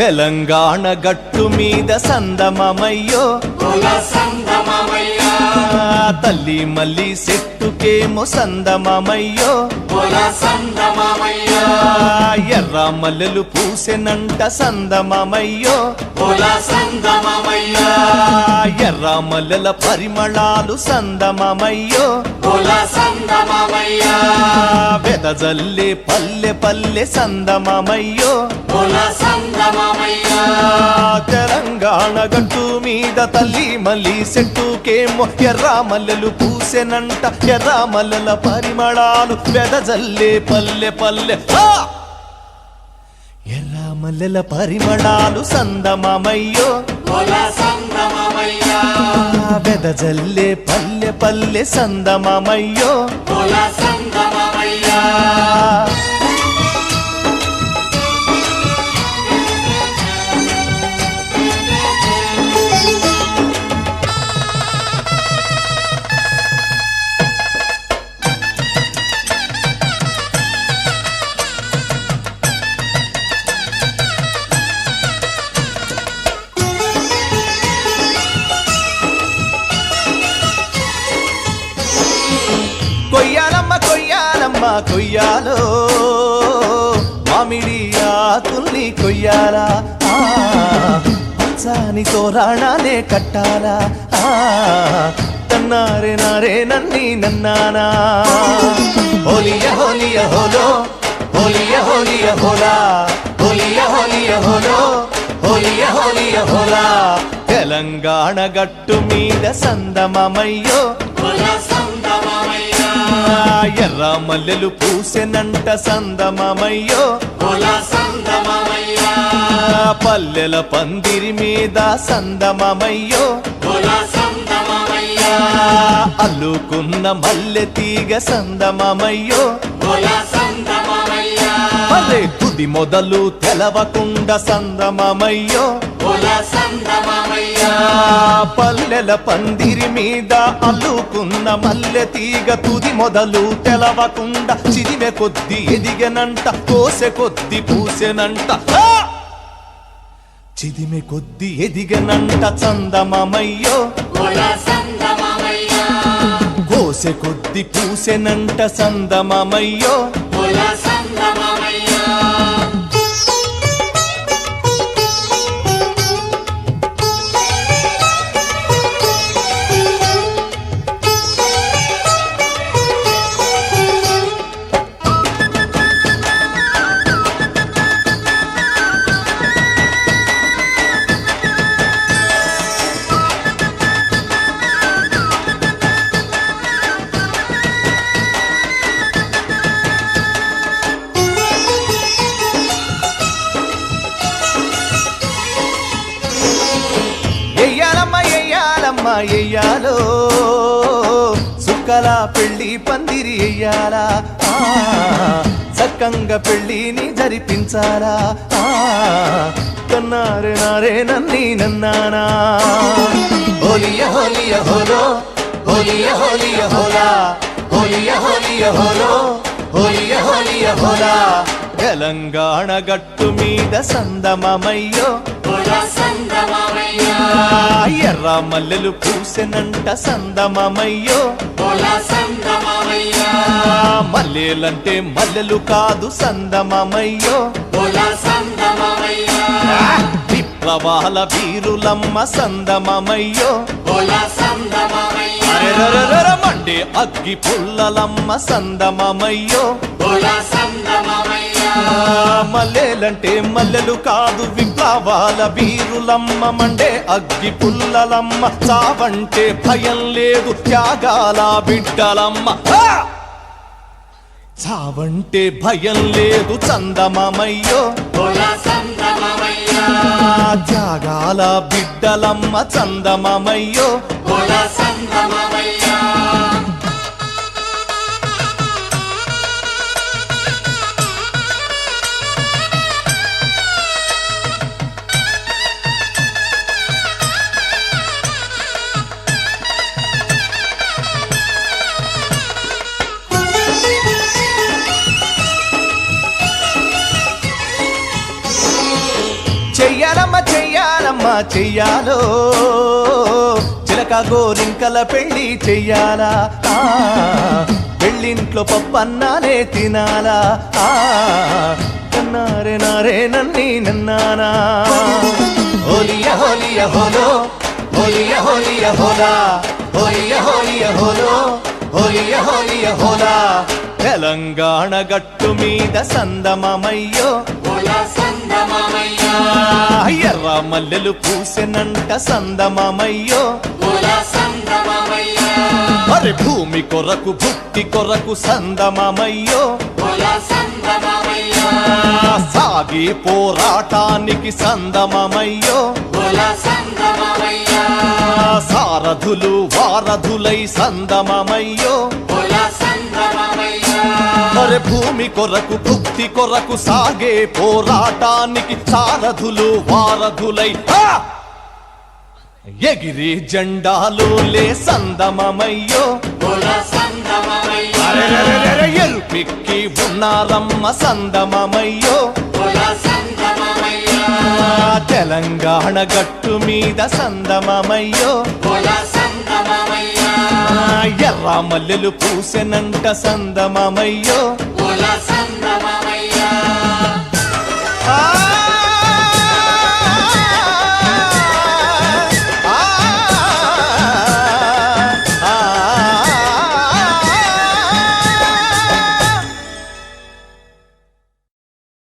తెలంగాణ గట్టు మీద సందమమయ్యో. తల్లి మల్లి చెట్టుకేమో సందమమయ్యో. ఎర్ర మల్లెలు పూసెనంట సందమమయ్యో. ఎర్ర మల్లెల పరిమళాలు సందమమయ్యో. వెదజల్లే పల్లె పల్లె సందమమయ్యో. తెలంగాణ గట్టు మీద తల్లి మల్లి చెట్టుకేమో ఎర్ర మల్లెలు పూసెనంట. ఎర్ర మల్లెల పరిమళాలు వెదజల్లే పల్లె పల్లె! ఎర్ర మల్లెల పరిమళాలు సందమమయ్యో. వెదజల్లే పల్లె పల్లె సందమమయ్యో. కొయ్యాలో మామిడి ఆకుల్ని కొయ్యాలా? ఆ, పచ్చాని తోరాణాలే కట్టాలా? తన్నారే నారే నన్ని నన్నానా? హోలియ హోలియ హోలో హోలియ హోలియ హోలా హోలియ హోలియ హోలో హోలియ హోలియ హోలా. తెలంగాణ గట్టు మీద సందమమయ్యో మల్లెలు పూసెనంట సందమమయ్యో. సంగమమయ్య పల్లెల పందిరి మీద సందమమయ్యో. సంగమమయ్య అల్లుకున్న మల్లె తీగ సందమమయ్యో. సంగమమయ్య అరే తుది మొదలు తెలవకుండ సందమమయ్యో. కుల పల్లెల పందిరి మీద అల్లుకున్న మల్లె తీగ తుది మొదలు తెలవకుండా చిరిమె కొద్ది ఎదిగనంట కోసె కొద్ది పూసెనంట! చిదిమె కొద్ది ఎదిగనంట చందమమయ్యో. సంగమమయ్య కోసె కొద్ది పూసెనంట సందమమయ్యో ఎయ్యాలమ్మ ఎయ్యాలో? సుక్కలా పెళ్ళి పందిరి ఎయ్యాలా? చక్కంగా పెళ్ళిని జరిపించాలా? ఆ, కన్నారే నారే నన్ని నన్నానా? హోలియ హోలియ హోలో హోలియ హోలియ హోలా హోలియ హోలియ హోలో హోలియ హోలియ హోలా. తెలంగాణ గట్టు మీద సందమమయ్యో. ఎర్ర మల్లెలు పూసెనంట సందమమయ్యో. మల్లెలంటే మల్లెలు కాదు సందమమయ్యో. విప్లవాల వీరులమ్మ సందమమయ్యో. మండే అగ్గి పుల్లలమ్మ సందమమయ్యో. మల్లెలంటే మల్లెలు కాదు విప్లవాల వీరులమ్మ మండే అగ్గి పుల్లలమ్మ చావంటే భయం లేదు త్యాగాల బిడ్డలమ్మ! చావంటే భయం లేదు చందమమయ్యో. సంగమమయ్య త్యాగాల బిడ్డలమ్మ చందమమయ్యో. సంగమమయ్య పెళ్ళమ్మ చెయ్యాలో? చిలక గోరింకల పెళ్ళి చెయ్యాలా? పెళ్ళింట్లో పప్పన్నానే తినాలా? కన్నారే నారే నన్ని నన్నానా? హోలియ హోలియ హోలో హోలియ హోలియ హోలా హోలియ హోలియ హోలో హోలియ హోలియ హోలా. తెలంగాణ గట్టు మీద సందమమయ్యో ఎర్ర మల్లెలు పూసెనంట సందమమయ్యో మరి భూమి కొరకు భుక్తి కొరకు సందమమయ్యో సాగి పోరాటానికి సందమమయ్యో సారథులు వారధులై సందమమయ్యో భూమి కొరకు భుక్తి కొరకు సాగే పోరాటానికి సారథులు వారధులై! ఎగిరి జెండాలు లే సందమమయ్యో. అరెరెరెరెరె ఎరుపెక్కి ఉన్నారమ్మ సందమమయ్యో. తెలంగాణ గట్టు మీద సందమమయ్యో. కుల సంగమమయ్యో ఆ ఎర్ర మల్లెలు పూసెనంట సందమమయ్యో. కుల